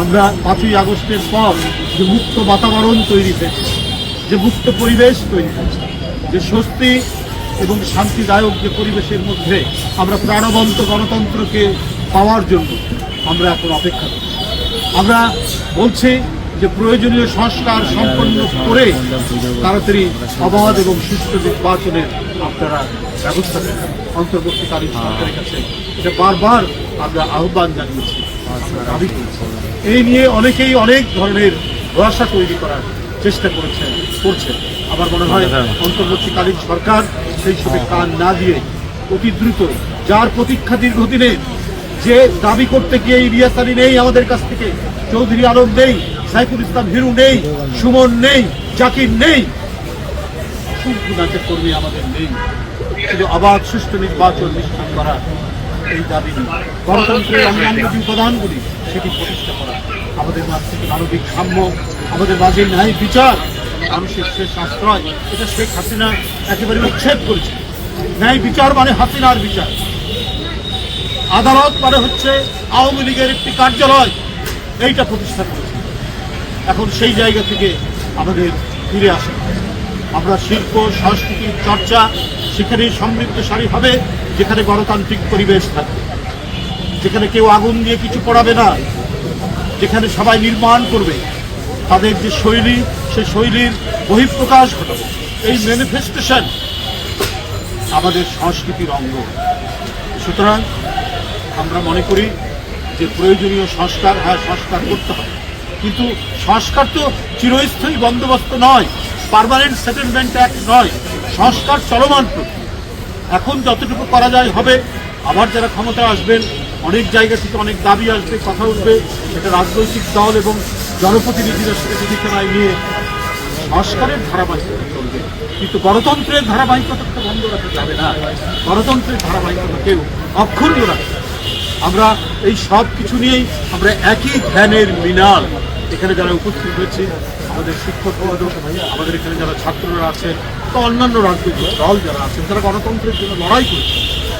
আমরা পাঁচই আগস্টের পর যে মুক্ত বাতাবরণ তৈরি হয়েছে, যে মুক্ত পরিবেশ তৈরি হয়েছে, যে স্বস্তি এবং শান্তিদায়ক যে পরিবেশের মধ্যে আমরা প্রাণবন্ত গণতন্ত্রকে পাওয়ার জন্য আমরা এখন অপেক্ষা করছি। আমরা বলছি যে প্রয়োজনীয় সংস্কার সম্পন্ন করে তাড়াতাড়ি অবাধ এবং সুষ্ঠু নির্বাচনের আপনারা ব্যবস্থা নেবেন অন্তর্বর্তীকালীন সরকারের কাছে এটা বারবার আমরা আহ্বান জানিয়েছি দাবি করেছি। এই নিয়ে অনেকেই অনেক ধরনের ভরসা তৈরি করার চেষ্টা করেছেন করছেন আমার মনে হয় অন্তর্বর্তীকালীন সরকার সেই সবে কান না দিয়ে অতি দ্রুত যার প্রতীক্ষা দীর্ঘদিনের যে দাবি করতে গিয়ে ইলিয়াস আলী নেই আমাদের কাছ থেকে চৌধুরী আলম নেই সাইফুল ইসলাম হিরু নেই সুমন নেই জাকির নেই অসংখ্য নাচের কর্মী আমাদের নেই। শুধু অবাধ সুষ্ঠু নির্বাচন নিশ্চিত করা এই দাবি গণতন্ত্রের অন্যান্য যে উপাদানগুলি, সেটি প্রতিষ্ঠা করা। আমাদের মাঝ থেকে মানবিক সাম্য, আমাদের মাঝে ন্যায় বিচার, মানুষের শেষ আশ্রয়, এটা শেখ হাসিনা একেবারে উচ্ছেদ করেছে। ন্যায় বিচার মানে হাসিনার বিচার। আদালত মানে হচ্ছে আওয়ামী লীগের একটি কার্যালয়, এইটা প্রতিষ্ঠা করেছে। এখন সেই জায়গা থেকে আমাদের ফিরে আসা। আমরা শিল্প সংস্কৃতির চর্চা সেখানে সমৃদ্ধশালী হবে, যেখানে গণতান্ত্রিক পরিবেশ থাকবে। যেখানে কেউ আগুন দিয়ে কিছু পড়াবে না। যেখানে সবাই নির্মাণ করবে। তাদের যে শৈলী সেই শৈলীর বহিঃপ্রকাশ ঘটাবে। এই ম্যানিফেস্টেশন আমাদের সংস্কৃতির অঙ্গ। সুতরাং আমরা মনে করি যে প্রয়োজনীয় সংস্কার হ্যাঁ সংস্কার করতে হবে। কিন্তু সংস্কার তো চিরস্থায়ী বন্দোবস্ত নয়। পার্মানেন্ট সেটেলমেন্ট অ্যাক্ট নয়, সংস্কার চলমান এখন যতটুকু করা যায় হবে, আবার যারা ক্ষমতা আসবেন, অনেক জায়গা থেকে অনেক দাবি আসবে, কথা উঠবে, সেটা রাজনৈতিক দল এবং জনপ্রতিনিধিরা সেটা বিবেচনায় নিয়ে সংস্কারের ধারাবাহিকতা চলবে। কিন্তু গণতন্ত্রের ধারাবাহিকতা তো বন্ধ রাখা যাবে না। গণতন্ত্রের ধারাবাহিকতা কেউ অক্ষুণ্ণ রাখবে আমরা এই সব কিছু নিয়েই আমরা একই ধ্যানের মিনাল। এখানে যারা উপস্থিত হয়েছে, আমাদের শিক্ষক আমাদের এখানে যারা ছাত্ররা আছেন বা অন্যান্য রাজনৈতিক দল যারা আছেন তারা গণতন্ত্রের জন্য লড়াই করছে।